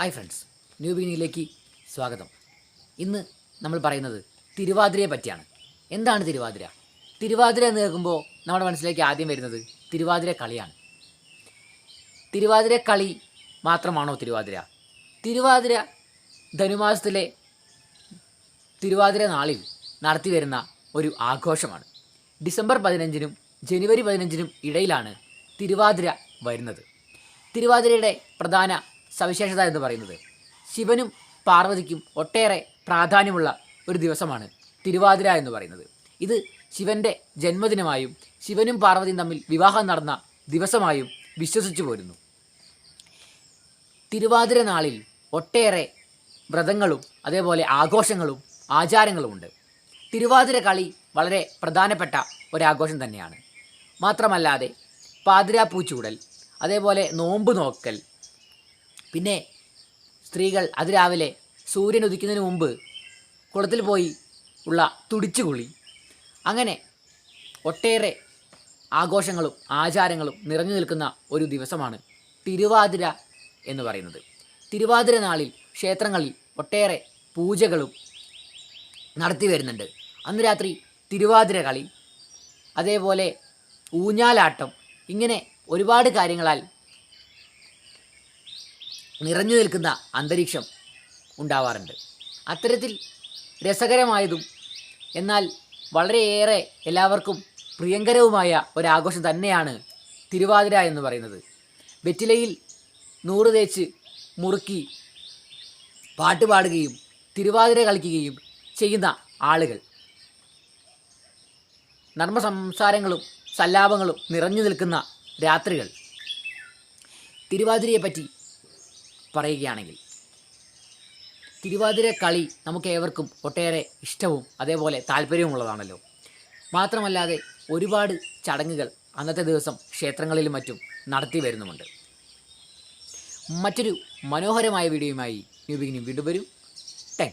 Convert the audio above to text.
Hi friends new ബീനിയിലേക്ക് സ്വാഗതം. ഇന്ന് നമ്മൾ പറയുന്നത് തിരുവാതിരയെ പറ്റിയാണ്. എന്താണ് തിരുവാതിര? തിരുവാതിര എന്ന് കേൾക്കുമ്പോൾ നമ്മുടെ മനസ്സിലേക്ക് ആദ്യം വരുന്നത് തിരുവാതിര കളിയാണ്. തിരുവാതിര കളി മാത്രമാണോ തിരുവാതിര? തിരുവാതിര ധനുമാസത്തിലെ തിരുവാതിര നാളിൽ നടത്തി വരുന്ന ഒരു ആഘോഷമാണ്. ഡിസംബർ പതിനഞ്ചിനും ജനുവരി പതിനഞ്ചിനും ഇടയിലാണ് തിരുവാതിര വരുന്നത്. തിരുവാതിരയുടെ പ്രധാന സവിശേഷത എന്ന് പറയുന്നത്. ശിവനും പാർവതിക്കും ഒട്ടേറെ പ്രാധാന്യമുള്ള ഒരു ദിവസമാണ് തിരുവാതിര എന്ന് പറയുന്നത്. ഇത് ശിവന്റെ ജന്മദിനമായും ശിവനും പാർവതിയും തമ്മിൽ വിവാഹം നടന്ന ദിവസമായും വിശ്വസിച്ചു പോരുന്നു. തിരുവാതിര നാളിൽ ഒട്ടേറെ വ്രതങ്ങളും അതേപോലെ ആഘോഷങ്ങളും ആചാരങ്ങളുമുണ്ട് തിരുവാതിര കളി വളരെ പ്രധാനപ്പെട്ട ഒരാഘോഷം തന്നെയാണ്. മാത്രമല്ലാതെ പാതിരാപ്പൂച്ചൂടൽ അതേപോലെ നോമ്പ് നോക്കൽ പിന്നെ സ്ത്രീകൾ അതിരാവിലെ സൂര്യൻ ഉദിക്കുന്നതിന് മുമ്പ് കുളത്തിൽ പോയി ഉള്ള തുടിച്ചു കുളി. അങ്ങനെ ഒട്ടേറെ ആഘോഷങ്ങളും ആചാരങ്ങളും നിറഞ്ഞു നിൽക്കുന്ന ഒരു ദിവസമാണ് തിരുവാതിര എന്ന് പറയുന്നത്. തിരുവാതിര നാളിൽ ക്ഷേത്രങ്ങളിൽ ഒട്ടേറെ പൂജകളും നടത്തി വരുന്നുണ്ട്. അന്ന് രാത്രി തിരുവാതിര കളി അതേപോലെ ഊഞ്ഞാലാട്ടം ഇങ്ങനെ ഒരുപാട് കാര്യങ്ങളാൽ നിറഞ്ഞു നിൽക്കുന്ന അന്തരീക്ഷം ഉണ്ടാവാറുണ്ട്. അത്തരത്തിൽ രസകരമായതും എന്നാൽ വളരെയേറെ എല്ലാവർക്കും പ്രിയങ്കരവുമായ ഒരാഘോഷം തന്നെയാണ് തിരുവാതിര എന്ന് പറയുന്നത്. വെറ്റിലയിൽ നൂറ് തേച്ച് മുറുക്കി പാട്ട് പാടുകയും തിരുവാതിര കളിക്കുകയും ചെയ്യുന്ന ആളുകൾ. നർമ്മ സംസാരങ്ങളും സല്ലാപങ്ങളും നിറഞ്ഞു നിൽക്കുന്ന രാത്രികൾ. തിരുവാതിരയെപ്പറ്റി പറയുകയാണെങ്കിൽ തിരുവാതിര കളി നമുക്ക് ഏവർക്കും ഒട്ടേറെ ഇഷ്ടവും അതേപോലെ താല്പര്യവുമുള്ളതാണല്ലോ. മാത്രമല്ലാതെ ഒരുപാട് ചടങ്ങുകൾ അന്നത്തെ ദിവസം ക്ഷേത്രങ്ങളിലും മറ്റും നടത്തി വരുന്നുമുണ്ട്. മറ്റൊരു മനോഹരമായ വീഡിയോയുമായി ന്യൂബിഗിനും വീണ്ടും വരും. ടെൻ